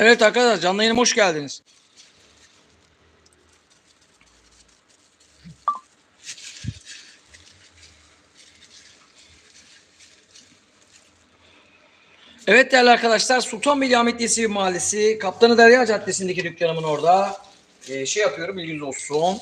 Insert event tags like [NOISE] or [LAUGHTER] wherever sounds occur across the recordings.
Evet arkadaşlar canlı yayınıma hoş geldiniz. Evet değerli arkadaşlar Sultanbeyli Ahmet Yesevi Mahallesi Kaptanı Derya Caddesi'ndeki dükkanımın orada Ee, şey yapıyorum bilginiz olsun.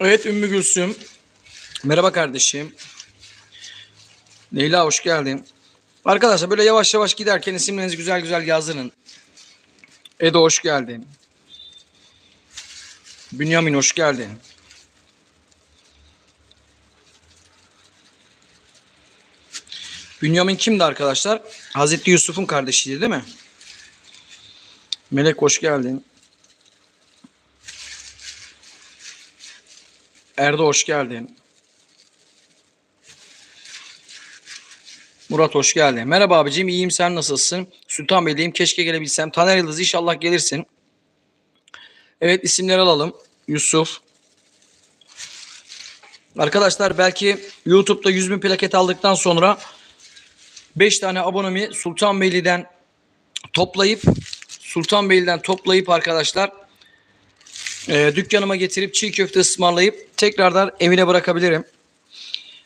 Evet Ümmü Gülsüm. Merhaba kardeşim. Leyla hoş geldin. Arkadaşlar böyle yavaş yavaş giderken isimlerinizi güzel güzel yazın. Edo hoş geldin. Bünyamin hoş geldin. Bünyamin kimdi arkadaşlar? Hazreti Yusuf'un kardeşiydi değil mi? Melek hoş geldin. Erdo hoş geldin. Murat hoş geldin. Merhaba abicim iyiyim sen nasılsın? Sultanbeyli'yim keşke gelebilsem. Taner Yıldız inşallah gelirsin. Evet isimleri alalım. Yusuf. Arkadaşlar belki YouTube'da 100 bin plaket aldıktan sonra 5 tane abonemi Sultanbeyli'den toplayıp Sultanbeyli'den toplayıp arkadaşlar e, dükkanıma getirip çiğ köfte ısmarlayıp tekrardan evine bırakabilirim.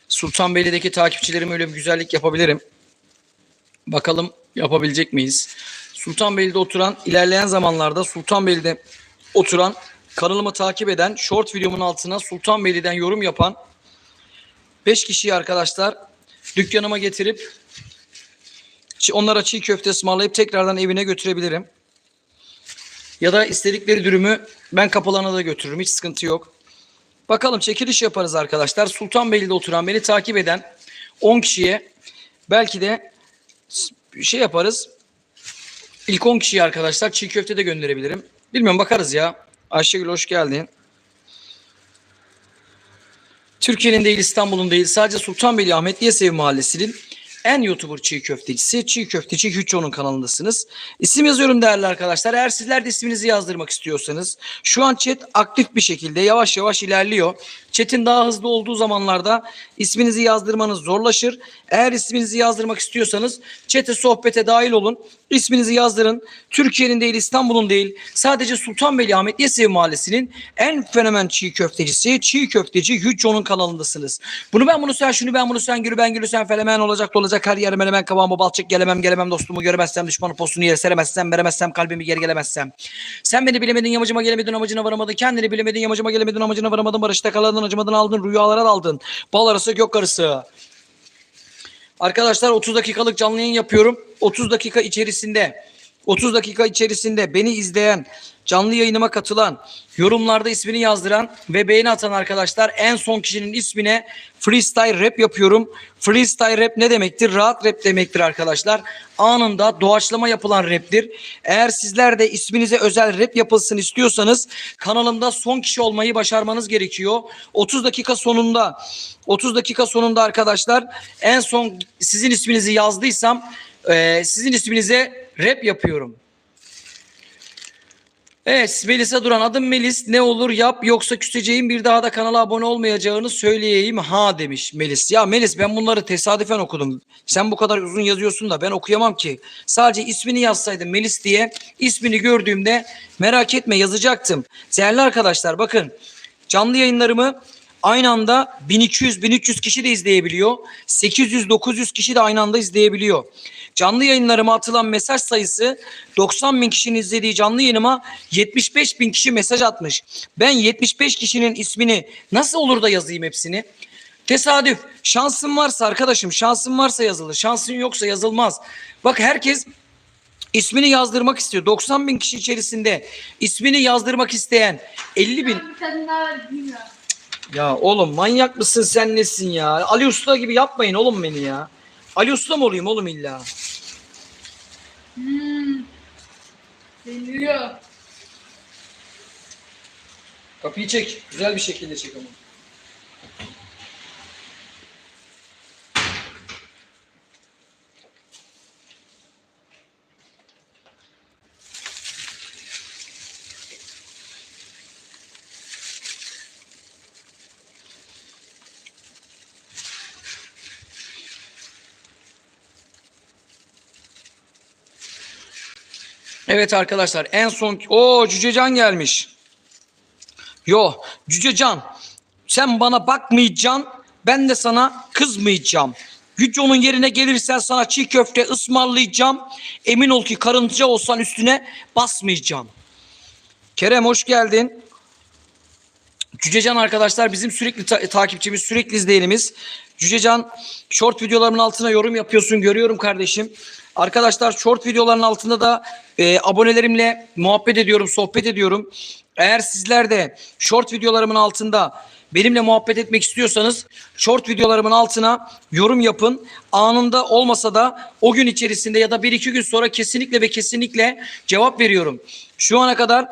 Sultanbeyli'deki takipçilerime öyle bir güzellik yapabilirim. Bakalım yapabilecek miyiz? Sultanbeyli'de oturan, ilerleyen zamanlarda Sultanbeyli'de oturan, kanalımı takip eden, short videomun altına Sultanbeyli'den yorum yapan 5 kişiyi arkadaşlar dükkanıma getirip onlara çiğ köfte ısmarlayıp tekrardan evine götürebilirim. Ya da istedikleri dürümü ben kapılarına da götürürüm. Hiç sıkıntı yok. Bakalım çekiliş yaparız arkadaşlar. Sultanbeyli'de oturan beni takip eden 10 kişiye belki de şey yaparız. İlk 10 kişiye arkadaşlar çiğ köfte de gönderebilirim. Bilmiyorum bakarız ya. Ayşegül hoş geldin. Türkiye'nin değil İstanbul'un değil sadece Sultanbeyli Ahmet Yesevi Mahallesi'nin en YouTuber çiğ köftecisi Çiğ Köfteci Hüço'nun kanalındasınız. İsim yazıyorum değerli arkadaşlar. Eğer sizler de isminizi yazdırmak istiyorsanız şu an chat aktif bir şekilde yavaş yavaş ilerliyor. Chat'in daha hızlı olduğu zamanlarda isminizi yazdırmanız zorlaşır. Eğer isminizi yazdırmak istiyorsanız chat'e sohbete dahil olun. İsminizi yazdırın. Türkiye'nin değil İstanbul'un değil sadece Sultanbeyli Ahmet Yesevi Mahallesi'nin en fenomen çiğ köftecisi Çiğ Köfteci Hüço'nun kanalındasınız. Bunu ben bunu sen şunu ben bunu sen gülü ben gülü sen felemen olacak da olacak her yerim hemen kavamı balçık gelemem gelemem dostumu göremezsem düşmanı postunu yere seremezsem veremezsem kalbimi geri gelemezsem. Sen beni bilemedin yamacıma gelemedin amacına varamadın kendini bilemedin yamacıma gelemedin amacına varamadın barışta kaladın acımadın aldın rüyalara daldın bal arası gök arası. Arkadaşlar 30 dakikalık canlı yayın yapıyorum. 30 dakika içerisinde 30 dakika içerisinde beni izleyen, canlı yayınıma katılan, yorumlarda ismini yazdıran ve beğeni atan arkadaşlar en son kişinin ismine freestyle rap yapıyorum. Freestyle rap ne demektir? Rahat rap demektir arkadaşlar. Anında doğaçlama yapılan raptir. Eğer sizler de isminize özel rap yapılsın istiyorsanız kanalımda son kişi olmayı başarmanız gerekiyor. 30 dakika sonunda 30 dakika sonunda arkadaşlar en son sizin isminizi yazdıysam sizin isminize rap yapıyorum. Evet Melisa Duran adım Melis ne olur yap yoksa küseceğim bir daha da kanala abone olmayacağını söyleyeyim ha demiş Melis. Ya Melis ben bunları tesadüfen okudum. Sen bu kadar uzun yazıyorsun da ben okuyamam ki. Sadece ismini yazsaydım Melis diye ismini gördüğümde merak etme yazacaktım. Değerli arkadaşlar bakın canlı yayınlarımı aynı anda 1200-1300 kişi de izleyebiliyor. 800-900 kişi de aynı anda izleyebiliyor. Canlı yayınlarıma atılan mesaj sayısı 90 bin kişinin izlediği canlı yayınıma 75 bin kişi mesaj atmış. Ben 75 kişinin ismini nasıl olur da yazayım hepsini? Tesadüf. Şansın varsa arkadaşım şansın varsa yazılır. Şansın yoksa yazılmaz. Bak herkes ismini yazdırmak istiyor. 90 bin kişi içerisinde ismini yazdırmak isteyen 50 bin ya oğlum manyak mısın sen nesin ya? Ali Usta gibi yapmayın oğlum beni ya. Ali Usta mı olayım oğlum illa? Hmm. Geliyor. Kapıyı çek. Güzel bir şekilde çek ama. Evet arkadaşlar en son o Cücecan gelmiş. Yo Cücecan sen bana bakmayacaksın ben de sana kızmayacağım. Güç onun yerine gelirsen sana çiğ köfte ısmarlayacağım. Emin ol ki karınca olsan üstüne basmayacağım. Kerem hoş geldin. Cücecan arkadaşlar bizim sürekli ta- takipçimiz, sürekli izleyenimiz. Cücecan short videolarımın altına yorum yapıyorsun görüyorum kardeşim. Arkadaşlar short videoların altında da e, abonelerimle muhabbet ediyorum, sohbet ediyorum. Eğer sizler de short videolarımın altında benimle muhabbet etmek istiyorsanız short videolarımın altına yorum yapın. Anında olmasa da o gün içerisinde ya da bir iki gün sonra kesinlikle ve kesinlikle cevap veriyorum. Şu ana kadar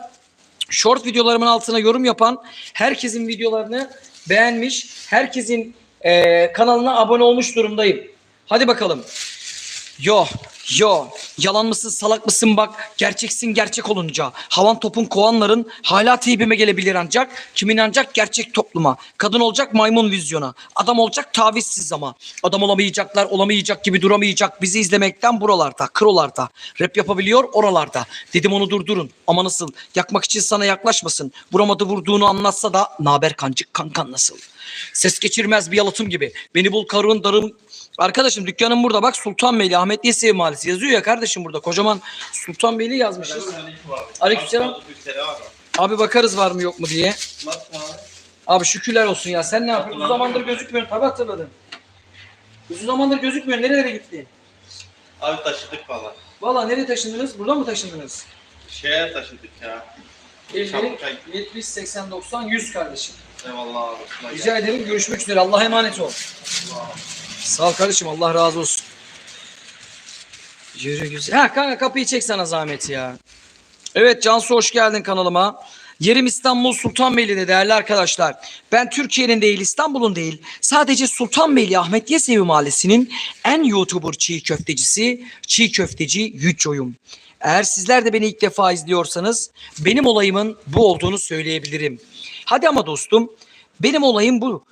short videolarımın altına yorum yapan herkesin videolarını beğenmiş, herkesin eee, kanalına abone olmuş durumdayım. Hadi bakalım. Yo, yo, yalan mısın, salak mısın bak, gerçeksin gerçek olunca. Havan topun kovanların hala teybime gelebilir ancak, kimin ancak gerçek topluma. Kadın olacak maymun vizyona, adam olacak tavizsiz ama. Adam olamayacaklar, olamayacak gibi duramayacak bizi izlemekten buralarda, krolarda. Rap yapabiliyor oralarda. Dedim onu durdurun ama nasıl, yakmak için sana yaklaşmasın. Vuramadı vurduğunu anlatsa da, naber kancık kankan nasıl? Ses geçirmez bir yalıtım gibi. Beni bul karın darım Arkadaşım dükkanım burada bak Sultanbeyli Ahmet Yesevi Mahallesi yazıyor ya kardeşim burada kocaman Sultanbeyli yazmışız. Aleykümselam. Abi bakarız var mı yok mu diye. Abi şükürler olsun ya sen ne yapıyorsun? Uzun zamandır gözükmüyorsun tabi hatırladım. Uzun zamandır gözükmüyorsun nerelere gittin? Abi taşıdık valla. Valla nereye taşındınız? Buradan mı taşındınız? Şeye taşıdık ya. Elleri Çabukay. 70, 80, 90, 100 kardeşim. Eyvallah abi. Rica ederim görüşmek üzere Allah'a emanet ol. Sağ ol kardeşim Allah razı olsun. Yürü güzel. Ha kanka kapıyı çek zahmet ya. Evet Cansu hoş geldin kanalıma. Yerim İstanbul Sultanbeyli'de değerli arkadaşlar. Ben Türkiye'nin değil İstanbul'un değil sadece Sultanbeyli Ahmet Yesevi Mahallesi'nin en YouTuber çiğ köftecisi çiğ köfteci Yücco'yum. Eğer sizler de beni ilk defa izliyorsanız benim olayımın bu olduğunu söyleyebilirim. Hadi ama dostum benim olayım bu.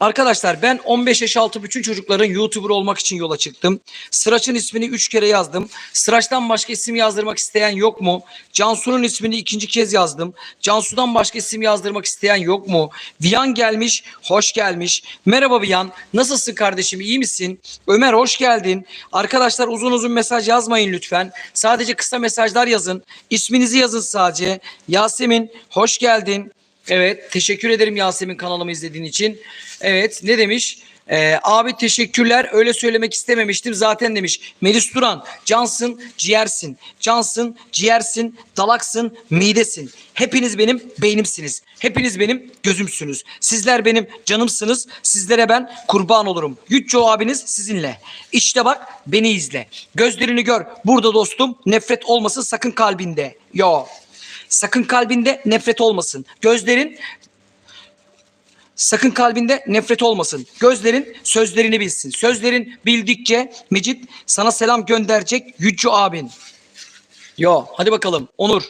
Arkadaşlar ben 15 yaş altı bütün çocukların YouTuber olmak için yola çıktım. Sıraç'ın ismini 3 kere yazdım. Sıraç'tan başka isim yazdırmak isteyen yok mu? Cansu'nun ismini ikinci kez yazdım. Cansu'dan başka isim yazdırmak isteyen yok mu? Viyan gelmiş, hoş gelmiş. Merhaba Viyan, nasılsın kardeşim, iyi misin? Ömer hoş geldin. Arkadaşlar uzun uzun mesaj yazmayın lütfen. Sadece kısa mesajlar yazın. İsminizi yazın sadece. Yasemin hoş geldin. Evet teşekkür ederim Yasemin kanalımı izlediğin için. Evet ne demiş? Ee, abi teşekkürler öyle söylemek istememiştim zaten demiş. Melis Duran cansın ciğersin. Cansın ciğersin dalaksın midesin. Hepiniz benim beynimsiniz. Hepiniz benim gözümsünüz. Sizler benim canımsınız. Sizlere ben kurban olurum. Yücco abiniz sizinle. İşte bak beni izle. Gözlerini gör. Burada dostum nefret olmasın sakın kalbinde. Yo. Sakın kalbinde nefret olmasın. Gözlerin sakın kalbinde nefret olmasın. Gözlerin sözlerini bilsin. Sözlerin bildikçe Mecit sana selam gönderecek Yücü abin. Yo hadi bakalım Onur.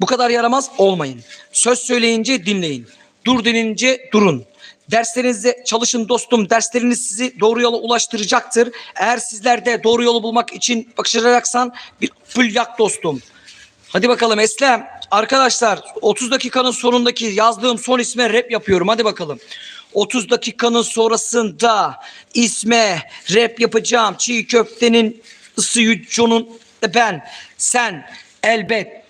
Bu kadar yaramaz olmayın. Söz söyleyince dinleyin. Dur denince durun. Derslerinizde çalışın dostum. Dersleriniz sizi doğru yola ulaştıracaktır. Eğer sizler de doğru yolu bulmak için bakışacaksan bir fılyak dostum. Hadi bakalım Eslem. Arkadaşlar 30 dakikanın sonundaki yazdığım son isme rap yapıyorum. Hadi bakalım. 30 dakikanın sonrasında isme rap yapacağım. Çiğ köftenin ısı yüconun ben sen elbet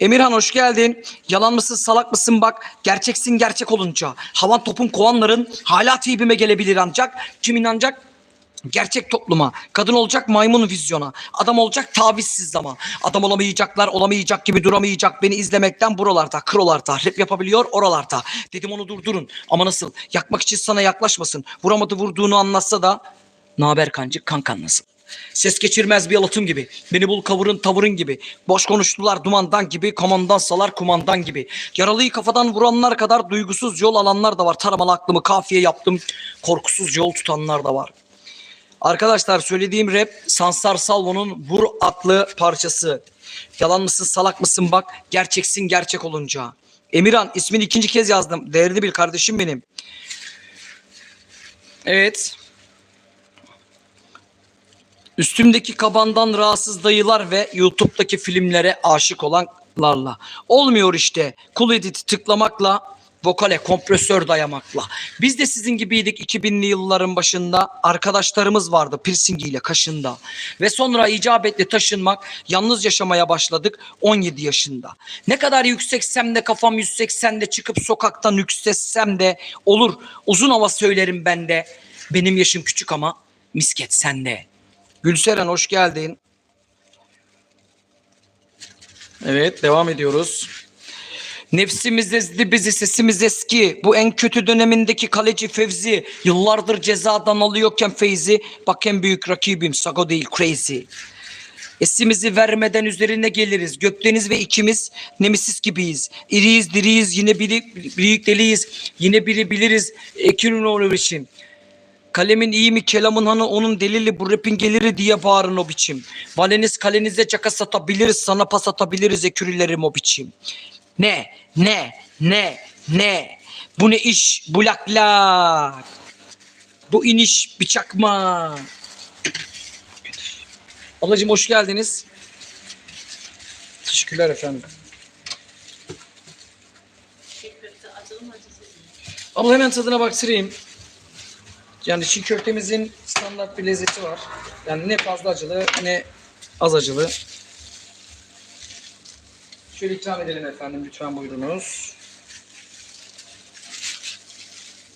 Emirhan hoş geldin. Yalan mısın salak mısın bak. Gerçeksin gerçek olunca. Havan topun kovanların hala tibime gelebilir ancak. Kim inanacak? Gerçek topluma. Kadın olacak maymun vizyona. Adam olacak tavizsiz ama. Adam olamayacaklar olamayacak gibi duramayacak. Beni izlemekten buralarda, krolarda. Rap yapabiliyor oralarda. Dedim onu durdurun. Ama nasıl? Yakmak için sana yaklaşmasın. Vuramadı vurduğunu anlatsa da. Naber kancık kankan nasıl? Ses geçirmez bir yalıtım gibi. Beni bul kavurun tavırın gibi. Boş konuştular dumandan gibi. Komandan salar kumandan gibi. Yaralıyı kafadan vuranlar kadar duygusuz yol alanlar da var. Taramalı aklımı kafiye yaptım. Korkusuz yol tutanlar da var. Arkadaşlar söylediğim rap Sansar Salvo'nun Vur adlı parçası. Yalan mısın salak mısın bak gerçeksin gerçek olunca. Emirhan ismini ikinci kez yazdım. Değerli bil kardeşim benim. Evet. Üstümdeki kabandan rahatsız dayılar ve YouTube'daki filmlere aşık olanlarla. Olmuyor işte. Cool edit tıklamakla, vokale kompresör dayamakla. Biz de sizin gibiydik 2000'li yılların başında. Arkadaşlarımız vardı piercingiyle kaşında. Ve sonra icabetle taşınmak, yalnız yaşamaya başladık 17 yaşında. Ne kadar yükseksem de kafam 180'de çıkıp sokaktan yükselsem de olur. Uzun hava söylerim ben de. Benim yaşım küçük ama misket sende. Gülseren hoş geldin. Evet devam ediyoruz. Nefsimiz ezdi bizi sesimiz eski. Bu en kötü dönemindeki kaleci Fevzi. Yıllardır cezadan alıyorken Feyzi. Bak en büyük rakibim Sago değil Crazy. Esimizi vermeden üzerine geliriz. Gökdeniz ve ikimiz nemesis gibiyiz. İriyiz, diriyiz, yine biri, büyük deliyiz. Yine biri biliriz. Olur için. Kalemin iyi mi kelamın hanı onun delili bu rapin geliri diye bağırın o biçim. Valeniz kalenize caka satabiliriz sana pas atabiliriz ekürülerim o biçim. Ne ne ne ne bu ne iş bu lak lak. Bu iniş bir çakma. Ablacığım hoş geldiniz. Teşekkürler efendim. Abla hemen tadına baktırayım. Yani çiğ köftemizin standart bir lezzeti var. Yani ne fazla acılı ne az acılı. Şöyle ikram edelim efendim lütfen buyurunuz.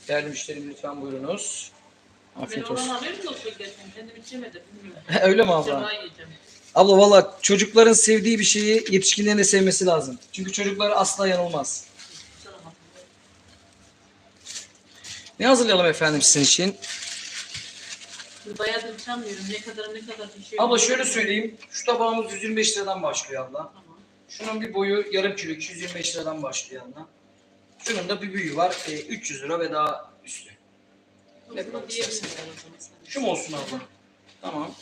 Değerli müşterim lütfen buyurunuz. Afiyet olsun. Kendim içemedim. [LAUGHS] Öyle mi abla? Abla valla çocukların sevdiği bir şeyi yetişkinlerin de sevmesi lazım. Çünkü çocuklar asla yanılmaz. Ne hazırlayalım efendim sizin için? Bayağıdır çalmıyorum. Ne kadar ne kadar bir şey. Abla şöyle söyleyeyim. Şu tabağımız 125 liradan başlıyor abla. Şunun bir boyu yarım kilo 225 liradan başlıyor abla. Şunun da bir büyüğü var e, 300 lira ve daha üstü. Ne kadar istersen. Şu mu olsun abla? Tamam.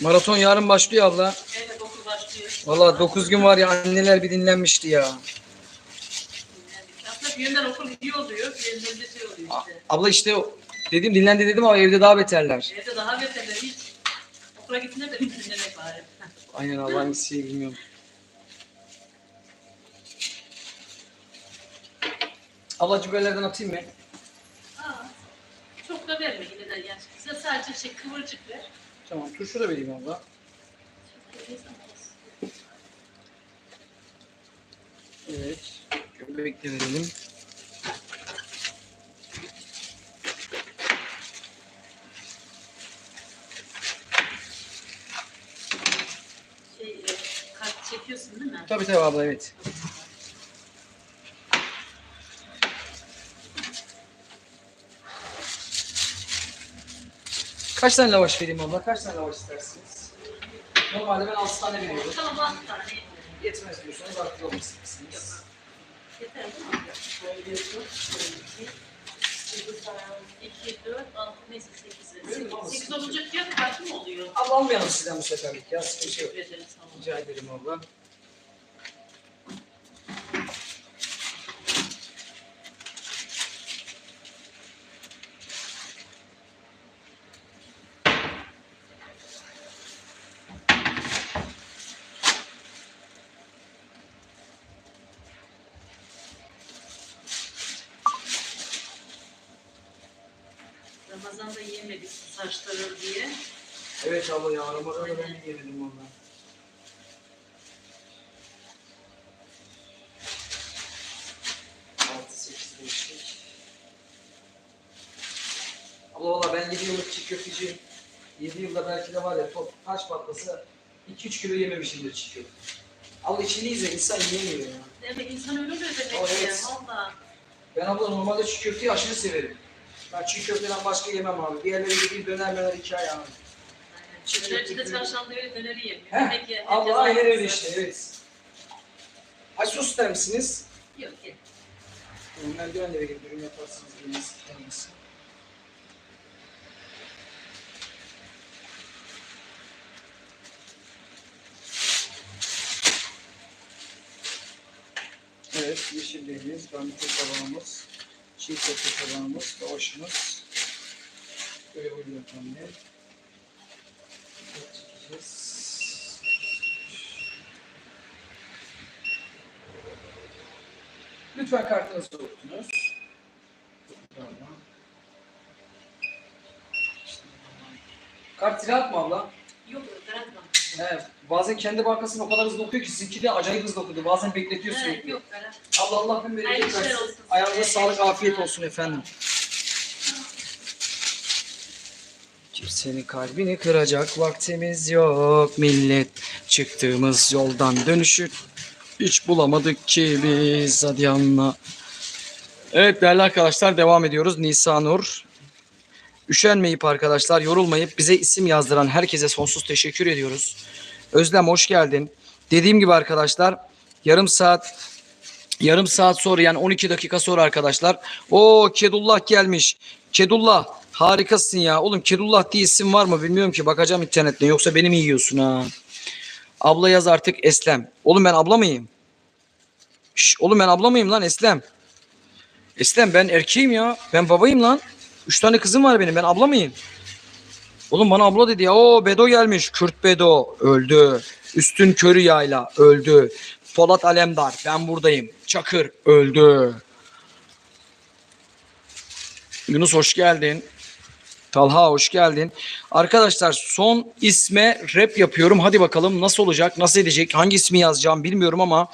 Maraton yarın başlıyor abla. Evet okul başlıyor. Valla 9 gün var ya anneler bir dinlenmişti ya. Yönden okul iyi oluyor. Yönden de şey oluyor işte. Abla işte dedim dinlendi dedim ama evde daha beterler. Evde daha beterler hiç. Okula gitsinler de dinlemek bari. [LAUGHS] Aynen Allah hangisi şey bilmiyorum. Ablacığım böylelerden atayım mı? Aa, çok da verme yine de yani. Size sadece şey kıvırcık ver. Tamam turşu da vereyim abla. Çok da olsun. Evet. Göbek de verelim. Şey, e, kart çekiyorsun değil mi? Tabii tabii abla evet. Kaç tane lavaş vereyim abla? Kaç tane lavaş istersiniz? Normalde ben 6 tane veriyorum. Tamam altı tane. Yetmez diyorsanız artık olmasınız. Yeter değil mi? Şöyle bir yok. İki, dört, altı, neyse sekiz. Öyle mi? Sekiz, sekiz olunca fiyat kaç mı oluyor? Abla almayalım sizden bu seferlik ya. Sıkıntı yok. Rica ederim abla. Ramazan'da yemedik saçları diye. Evet abla ya Ramazan'da ben de yemedim valla. Altı, sekiz, beşlik. Abla valla ben 7 yıllık çiğ köfteciyim. 7 yılda belki de var ya top kaç patlasa 2-3 kilo yememişimdir çiğ köfte. Abla içini izle insan yiyemiyor ya. Demek insan öyle oluyor demek O, ki. evet. Valla. Ben abla normalde çiğ köfteyi aşırı severim. Ben çiğ köfteden başka yemem abi. Diğerleri dediğim döner döner hikaye abi. Dönerci de çarşamba öyle döneri yemiyor. Demek ki herkes aynen öyle aynısı. işte evet. Ay sos ister misiniz? Yok yok. Ben bir eve gidip ürün yaparsınız. Biriniz tanımazsın. Evet, yeşilliğimiz, garnitür tabağımız, çiğ köfte tabağımız, lavaşımız. Böyle buyurun efendim. Evet, çekeceğiz. Lütfen kartınızı okutunuz. Kart tirat mı abla? Yok yok. Bankası. He, bazen kendi bankasını o kadar hızlı okuyor ki sizinki de acayip hızlı okudu. Bazen bekletiyor Evet, sürekli. yok. Allah Allah bin bereket versin. olsun. Ayağınıza Evet. sağlık, afiyet olsun efendim. Kimsenin kalbini kıracak vaktimiz yok millet. Çıktığımız yoldan dönüşü hiç bulamadık ki biz hadi anla. Evet değerli arkadaşlar devam ediyoruz. Nisa Nur. Üşenmeyip arkadaşlar yorulmayıp bize isim yazdıran herkese sonsuz teşekkür ediyoruz. Özlem hoş geldin. Dediğim gibi arkadaşlar yarım saat yarım saat sonra yani 12 dakika sonra arkadaşlar. O Kedullah gelmiş. Kedullah harikasın ya. Oğlum Kedullah diye isim var mı bilmiyorum ki. Bakacağım internetten yoksa beni mi yiyorsun ha? Abla yaz artık Eslem. Oğlum ben abla mıyım? Şş, oğlum ben abla mıyım lan Eslem? Eslem ben erkeğim ya. Ben babayım lan. Üç tane kızım var benim. Ben abla mıyım? Oğlum bana abla dedi ya. Oo Bedo gelmiş. Kürt Bedo öldü. Üstün körü yayla öldü. Polat Alemdar ben buradayım. Çakır öldü. Yunus hoş geldin. Talha hoş geldin. Arkadaşlar son isme rap yapıyorum. Hadi bakalım nasıl olacak, nasıl edecek, hangi ismi yazacağım bilmiyorum ama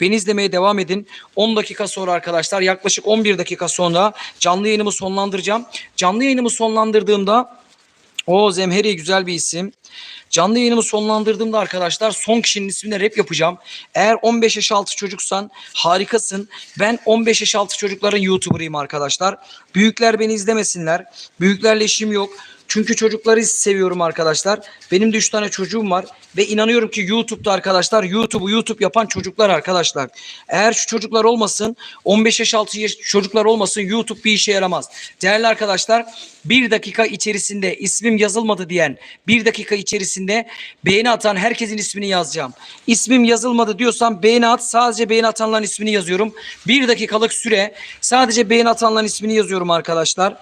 beni izlemeye devam edin. 10 dakika sonra arkadaşlar yaklaşık 11 dakika sonra canlı yayınımı sonlandıracağım. Canlı yayınımı sonlandırdığımda o Zemheri güzel bir isim. Canlı yayınımı sonlandırdığımda arkadaşlar son kişinin ismine rap yapacağım. Eğer 15 yaş altı çocuksan harikasın. Ben 15 yaş altı çocukların YouTuber'ıyım arkadaşlar. Büyükler beni izlemesinler. Büyüklerle işim yok. Çünkü çocukları seviyorum arkadaşlar. Benim de 3 tane çocuğum var. Ve inanıyorum ki YouTube'da arkadaşlar YouTube'u YouTube yapan çocuklar arkadaşlar. Eğer şu çocuklar olmasın 15 yaş altı yaş- çocuklar olmasın YouTube bir işe yaramaz. Değerli arkadaşlar bir dakika içerisinde ismim yazılmadı diyen bir dakika içerisinde beğeni atan herkesin ismini yazacağım. İsmim yazılmadı diyorsam beğeni at sadece beğeni atanların ismini yazıyorum. Bir dakikalık süre sadece beğeni atanların ismini yazıyorum arkadaşlar.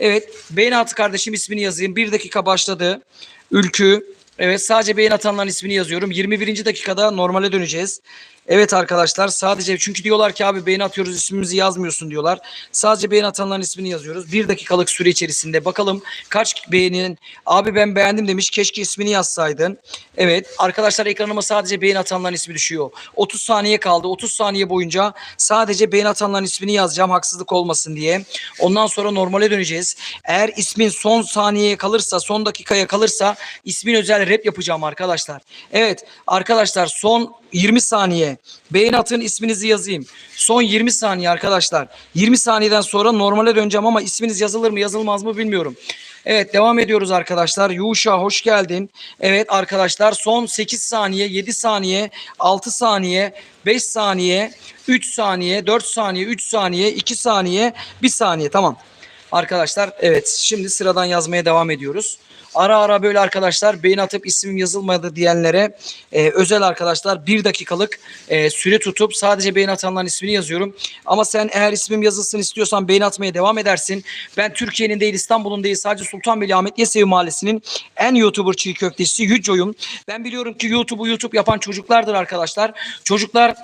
Evet beğeni atı kardeşim ismini yazayım. Bir dakika başladı. Ülkü. Evet sadece beğeni atanların ismini yazıyorum. 21. dakikada normale döneceğiz. Evet arkadaşlar sadece çünkü diyorlar ki abi beğeni atıyoruz ismimizi yazmıyorsun diyorlar. Sadece beğeni atanların ismini yazıyoruz. Bir dakikalık süre içerisinde bakalım kaç beğeninin abi ben beğendim demiş keşke ismini yazsaydın. Evet arkadaşlar ekranıma sadece beğeni atanların ismi düşüyor. 30 saniye kaldı. 30 saniye boyunca sadece beğeni atanların ismini yazacağım haksızlık olmasın diye. Ondan sonra normale döneceğiz. Eğer ismin son saniyeye kalırsa son dakikaya kalırsa ismin özel rap yapacağım arkadaşlar. Evet arkadaşlar son 20 saniye. Beğeni atın isminizi yazayım. Son 20 saniye arkadaşlar. 20 saniyeden sonra normale döneceğim ama isminiz yazılır mı yazılmaz mı bilmiyorum. Evet devam ediyoruz arkadaşlar. Yuşa hoş geldin. Evet arkadaşlar son 8 saniye, 7 saniye, 6 saniye, 5 saniye, 3 saniye, 4 saniye, 3 saniye, 2 saniye, 1 saniye tamam. Arkadaşlar evet şimdi sıradan yazmaya devam ediyoruz. Ara ara böyle arkadaşlar beyin atıp isim yazılmadı diyenlere e, özel arkadaşlar bir dakikalık e, süre tutup sadece beyin atanların ismini yazıyorum. Ama sen eğer ismim yazılsın istiyorsan beyin atmaya devam edersin. Ben Türkiye'nin değil İstanbul'un değil sadece Sultanbeyli Ahmet Yesevi Mahallesi'nin en YouTuber çiğ köftesi Yüco'yum. Ben biliyorum ki YouTube'u YouTube yapan çocuklardır arkadaşlar. Çocuklar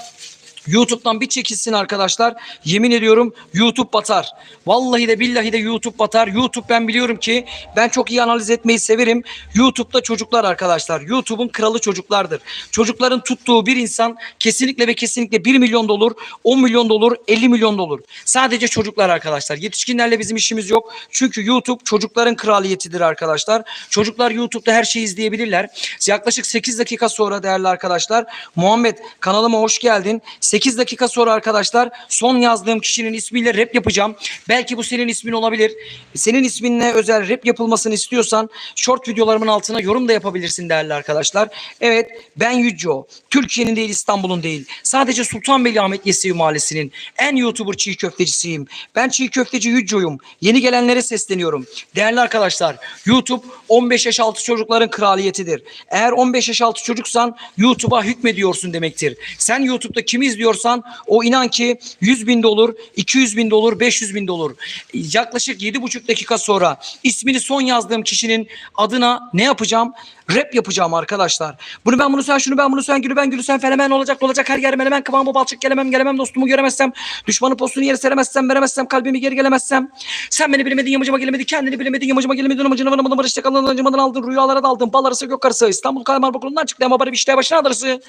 YouTube'dan bir çekilsin arkadaşlar. Yemin ediyorum YouTube batar. Vallahi de billahi de YouTube batar. YouTube ben biliyorum ki ben çok iyi analiz etmeyi severim. YouTube'da çocuklar arkadaşlar. YouTube'un kralı çocuklardır. Çocukların tuttuğu bir insan kesinlikle ve kesinlikle 1 milyon da olur, 10 milyon da olur, 50 milyon da. Sadece çocuklar arkadaşlar. Yetişkinlerle bizim işimiz yok. Çünkü YouTube çocukların kraliyetidir arkadaşlar. Çocuklar YouTube'da her şeyi izleyebilirler. Yaklaşık 8 dakika sonra değerli arkadaşlar Muhammed kanalıma hoş geldin. 8 dakika sonra arkadaşlar son yazdığım kişinin ismiyle rap yapacağım. Belki bu senin ismin olabilir. Senin isminle özel rap yapılmasını istiyorsan short videolarımın altına yorum da yapabilirsin değerli arkadaşlar. Evet ben Yüco. Türkiye'nin değil İstanbul'un değil. Sadece Sultanbeyli Ahmet Yesevi Mahallesi'nin en YouTuber çiğ köftecisiyim. Ben çiğ köfteci Yüco'yum. Yeni gelenlere sesleniyorum. Değerli arkadaşlar YouTube 15 yaş altı çocukların kraliyetidir. Eğer 15 yaş altı çocuksan YouTube'a hükmediyorsun demektir. Sen YouTube'da kimi izliyorsan o inan ki 100 bin de olur, 200 bin de olur, 500 bin de olur. Yaklaşık 7,5 dakika sonra ismini son yazdığım kişinin adına ne yapacağım? Rap yapacağım arkadaşlar. Bunu ben bunu sen şunu ben bunu sen gülü ben gülü sen fenomen olacak olacak her yer menemen kıvamı balçık gelemem gelemem dostumu göremezsem düşmanı postunu yere seremezsem veremezsem kalbimi geri gelemezsem sen beni bilemedin yamacıma gelemedin kendini bilemedin yamacıma gelemedin amacına varamadın barışta kalın acımadan aldın rüyalara daldın bal arası gök arası İstanbul Kalmar Bakulu'ndan çıktı ama bari bir işte başına adresi.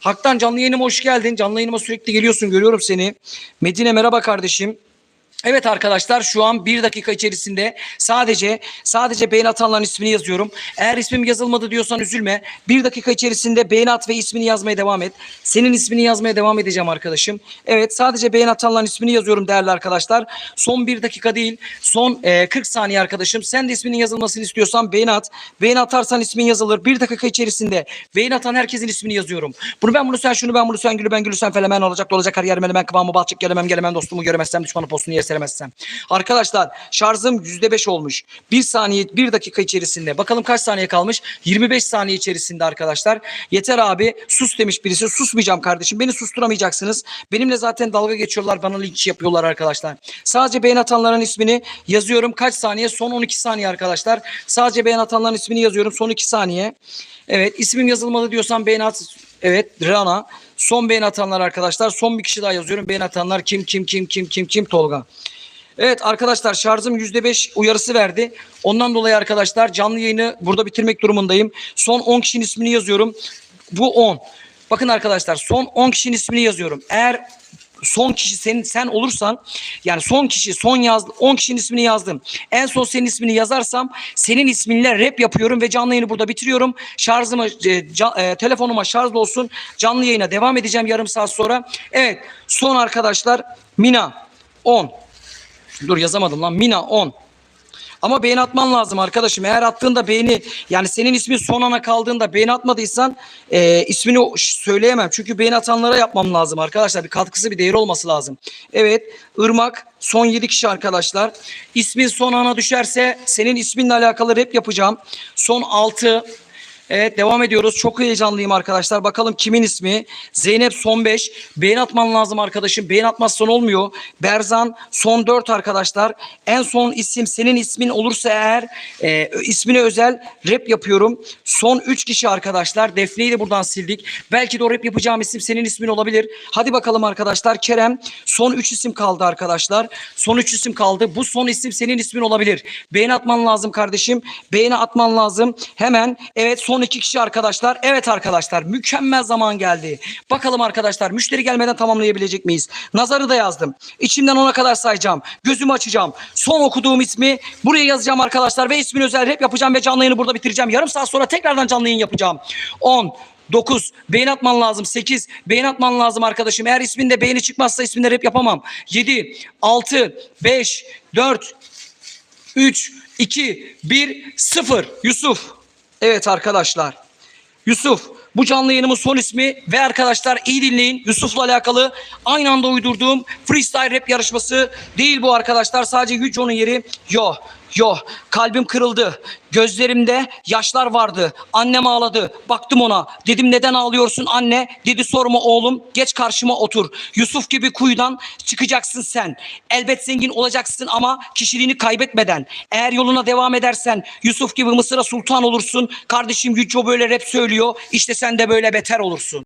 Hak'tan canlı yayınıma hoş geldin canlı yayınıma sürekli geliyorsun görüyorum seni. Medine merhaba kardeşim. Evet arkadaşlar şu an bir dakika içerisinde sadece sadece beğeni atanların ismini yazıyorum. Eğer ismim yazılmadı diyorsan üzülme. Bir dakika içerisinde beğeni at ve ismini yazmaya devam et. Senin ismini yazmaya devam edeceğim arkadaşım. Evet sadece beğeni atanların ismini yazıyorum değerli arkadaşlar. Son bir dakika değil son e, 40 saniye arkadaşım. Sen de isminin yazılmasını istiyorsan beğeni at. Beğeni atarsan ismin yazılır. Bir dakika içerisinde beğeni atan herkesin ismini yazıyorum. Bunu ben bunu sen şunu ben bunu sen gülü ben gülü sen felemen olacak da olacak her yer menemen kıvamı balçık gelemem gelemem dostumu göremezsem düşmanı postunu yer seremezsem. Arkadaşlar şarjım %5 olmuş. Bir saniye bir dakika içerisinde. Bakalım kaç saniye kalmış? 25 saniye içerisinde arkadaşlar. Yeter abi sus demiş birisi. Susmayacağım kardeşim. Beni susturamayacaksınız. Benimle zaten dalga geçiyorlar. Bana linç yapıyorlar arkadaşlar. Sadece beğen atanların ismini yazıyorum. Kaç saniye? Son 12 saniye arkadaşlar. Sadece beğen atanların ismini yazıyorum. Son 2 saniye. Evet ismim yazılmadı diyorsan beğen at. Evet Rana. Son beğen atanlar arkadaşlar. Son bir kişi daha yazıyorum. Beğen atanlar kim kim kim kim kim kim Tolga. Evet arkadaşlar şarjım %5 uyarısı verdi. Ondan dolayı arkadaşlar canlı yayını burada bitirmek durumundayım. Son 10 kişinin ismini yazıyorum. Bu 10. Bakın arkadaşlar son 10 kişinin ismini yazıyorum. Eğer son kişi senin sen olursan yani son kişi son yaz 10 kişinin ismini yazdım. En son senin ismini yazarsam senin isminle rap yapıyorum ve canlı yayını burada bitiriyorum. Şarjımı e, ca- e, telefonuma şarjlı olsun. Canlı yayına devam edeceğim yarım saat sonra. Evet son arkadaşlar Mina 10. Dur yazamadım lan. Mina 10. Ama beğeni atman lazım arkadaşım. Eğer attığında beğeni yani senin ismin son ana kaldığında beğeni atmadıysan e, ismini söyleyemem. Çünkü beğeni atanlara yapmam lazım arkadaşlar. Bir katkısı bir değeri olması lazım. Evet Irmak son 7 kişi arkadaşlar. İsmin son ana düşerse senin isminle alakalı rap yapacağım. Son 6 Evet devam ediyoruz. Çok heyecanlıyım arkadaşlar. Bakalım kimin ismi? Zeynep son 5. Beğen atman lazım arkadaşım. Beğen atmazsan olmuyor. Berzan son 4 arkadaşlar. En son isim senin ismin olursa eğer e, ismine özel rap yapıyorum. Son 3 kişi arkadaşlar. Defne'yi de buradan sildik. Belki de o rap yapacağım isim senin ismin olabilir. Hadi bakalım arkadaşlar. Kerem son 3 isim kaldı arkadaşlar. Son 3 isim kaldı. Bu son isim senin ismin olabilir. Beğeni atman lazım kardeşim. Beğeni atman lazım. Hemen evet son iki kişi arkadaşlar. Evet arkadaşlar mükemmel zaman geldi. Bakalım arkadaşlar müşteri gelmeden tamamlayabilecek miyiz? Nazarı da yazdım. İçimden ona kadar sayacağım. Gözümü açacağım. Son okuduğum ismi buraya yazacağım arkadaşlar ve ismini özel rap yapacağım ve canlı yayını burada bitireceğim. Yarım saat sonra tekrardan canlı yayın yapacağım. 10 9 beğen atman lazım 8 beğen atman lazım arkadaşım eğer isminde beğeni çıkmazsa isminde rap yapamam 7 6 5 4 3, 2, 1, 0. Yusuf. Evet arkadaşlar. Yusuf. Bu canlı yayınımın son ismi ve arkadaşlar iyi dinleyin. Yusuf'la alakalı aynı anda uydurduğum freestyle rap yarışması değil bu arkadaşlar. Sadece Yüco'nun yeri. Yo, yo. Kalbim kırıldı. Gözlerimde yaşlar vardı. Annem ağladı. Baktım ona. Dedim neden ağlıyorsun anne? Dedi sorma oğlum. Geç karşıma otur. Yusuf gibi kuyudan çıkacaksın sen. Elbet zengin olacaksın ama kişiliğini kaybetmeden. Eğer yoluna devam edersen Yusuf gibi Mısır'a sultan olursun. Kardeşim Yüco böyle rap söylüyor. İşte sen de böyle beter olursun.